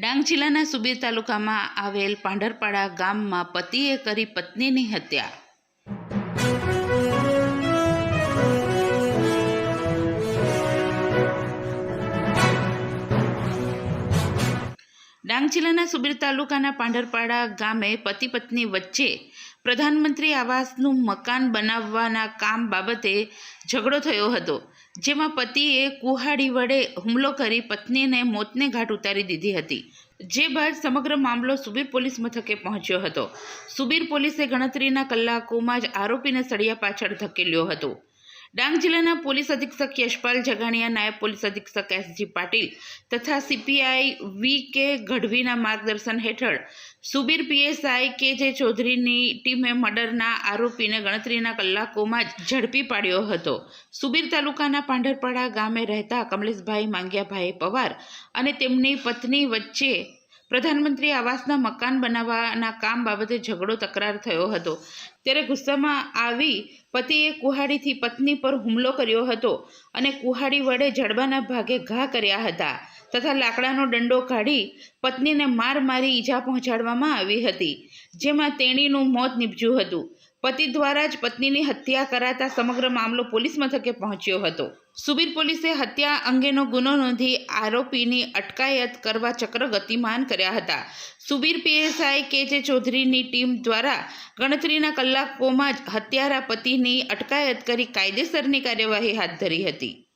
ડાંગ જિલ્લાના સુબીર તાલુકામાં આવેલ પાંઢરપાડા ગામમાં પતિએ કરી પત્નીની હત્યા. ડાંગ જિલ્લાના સુબીર તાલુકાના પાંઢરપાડા ગામે પતિ પત્ની વચ્ચે પ્રધાનમંત્રી આવાસનું મકાન બનાવવાના કામ બાબતે ઝઘડો થયો હતો, જેમાં પતિએ કુહાડી વડે હુમલો કરી પત્નીને મોતને ઘાટ ઉતારી દીધી હતી, જે બાદ સમગ્ર મામલો સુબીર પોલીસ મથકે પહોંચ્યો હતો. સુબીર પોલીસે ગણતરીના કલાકોમાં જ આરોપીને સળિયા પાછળ ધકેલ્યો હતો. ડાંગ જિલ્લાના પોલીસ અધિક્ષક યશપાલ જગાણીયા, નાયબ પોલીસ અધિક્ષક એસજી પાટીલ તથા સીપીઆઈ વી કે ગઢવીના માર્ગદર્શન હેઠળ સુબીર પીએસઆઈ કે જે ચૌધરીની ટીમે મર્ડરના આરોપીને ગણતરીના કલાકોમાં જ ઝડપી પાડ્યો હતો. સુબીર તાલુકાના પાંઢરપાડા ગામે રહેતા કમલેશભાઈ માંગ્યાભાઈ પવાર અને તેમની પત્ની વચ્ચે પ્રધાનમંત્રી આવાસના મકાન બનાવવાના કામ બાબતે ઝઘડો તકરાર થયો હતો. ત્યારે ગુસ્સામાં આવી પતિએ કુહાડીથી પત્ની પર હુમલો કર્યો હતો અને કુહાડી વડે જડબાના ભાગે ઘા કર્યા હતા તથા લાકડાનો દંડો કાઢી પત્નીને માર મારી ઈજા પહોંચાડવામાં આવી હતી, જેમાં તેણીનું મોત નીપજ્યું હતું. પતિ દ્વારા જ પત્નીની હત્યા કરાતા સમગ્ર મામલો પોલીસ મથકે પહોંચ્યો હતો. સુબીર પોલીસે હત્યા અંગેનો ગુનો નોંધી આરોપીની અટકાયત કરવા ચક્ર ગતિમાન કર્યા હતા. સુબીર પીએસઆઈ કે જે ચૌધરીની ટીમ દ્વારા ગણતરીના કલાકોમાં જ હત્યારા પતિની અટકાયત કરી કાયદેસરની કાર્યવાહી હાથ ધરી હતી.